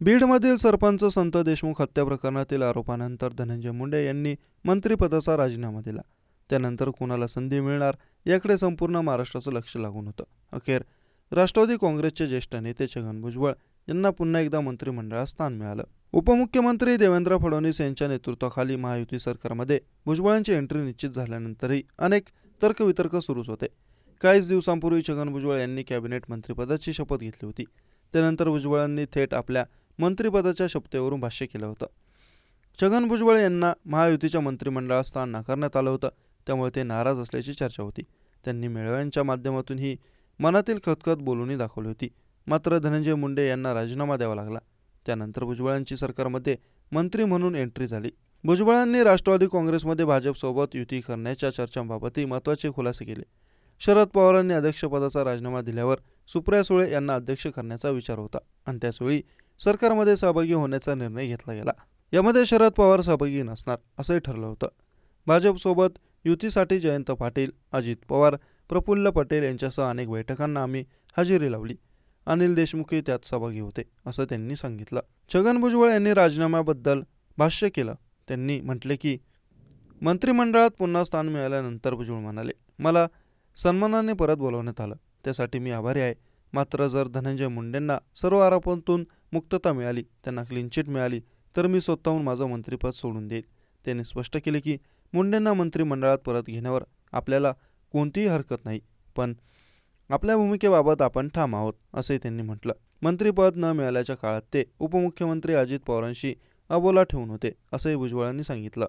बीडमधील सरपंच संत देशमुख हत्या प्रकरणातील आरोपानंतर धनंजय मुंडे यांनी मंत्रिपदाचा राजीनामा दिला. त्यानंतर कुणाला संधी मिळणार याकडे संपूर्ण महाराष्ट्राचं लक्ष लागून होतं. अखेर राष्ट्रवादी काँग्रेसचे ज्येष्ठ नेते छगन भुजबळ यांना पुन्हा एकदा मंत्रिमंडळात स्थान मिळालं. उपमुख्यमंत्री देवेंद्र फडणवीस यांच्या नेतृत्वाखाली महायुती सरकारमध्ये भुजबळांची एंट्री निश्चित झाल्यानंतरही अनेक तर्कवितर्क सुरूच होते. काहीच दिवसांपूर्वी छगन भुजबळ यांनी कॅबिनेट मंत्रिपदाची शपथ घेतली होती. त्यानंतर भुजबळांनी थेट आपल्या मंत्रिपदाच्या शपथेवरून भाष्य केलं होतं. छगन भुजबळ यांना महायुतीच्या मंत्रिमंडळात स्थान नाकारण्यात आलं होतं. त्यामुळे ते नाराज असल्याची चर्चा होती. त्यांनी मेळाव्यांच्या माध्यमातून ही मनातील खतखत बोलूनही दाखवली होती. मात्र धनंजय मुंडे यांना राजीनामा द्यावा लागला. त्यानंतर भुजबळांची सरकारमध्ये मंत्री म्हणून एंट्री झाली. भुजबळांनी राष्ट्रवादी काँग्रेसमध्ये भाजपसोबत युती करण्याच्या चर्चांबाबतही महत्त्वाचे खुलासे केले. शरद पवारांनी अध्यक्षपदाचा राजीनामा दिल्यावर सुप्रिया सुळे यांना अध्यक्ष करण्याचा विचार होता. आणि त्याचवेळी सरकारमध्ये सहभागी होण्याचा निर्णय घेतला गेला. यामध्ये शरद पवार सहभागी नसणार असंही ठरलं होतं. भाजपसोबत युतीसाठी जयंत पाटील अजित पवार प्रफुल्ल पटेल यांच्यासह अनेक बैठकांना आम्ही हजेरी लावली. अनिल देशमुखही त्यात सहभागी होते असं त्यांनी सांगितलं. छगन भुजबळ यांनी राजीनाम्याबद्दल भाष्य केलं. त्यांनी म्हटले की मंत्रिमंडळात पुन्हा स्थान मिळाल्यानंतर भुजबळ म्हणाले मला सन्मानाने परत बोलवण्यात आलं. त्यासाठी मी आभारी आहे. मात्र जर धनंजय मुंडेंना सर्व आरोपांतून मुक्तता मिळाली त्यांना क्लीन चिट मिळाली तर मी स्वतःहून माझं मंत्रिपद सोडून देईल त्यांनी स्पष्ट केले की मुंडेंना मंत्रिमंडळात परत घेण्यावर आपल्याला कोणतीही हरकत नाही पण आपल्या भूमिकेबाबत आपण ठाम आहोत असे त्यांनी म्हटलं. मंत्रिपद न मिळाल्याच्या काळात ते उपमुख्यमंत्री अजित पवारांशी अबोला ठेवून होते असंही भुजबळांनी सांगितलं.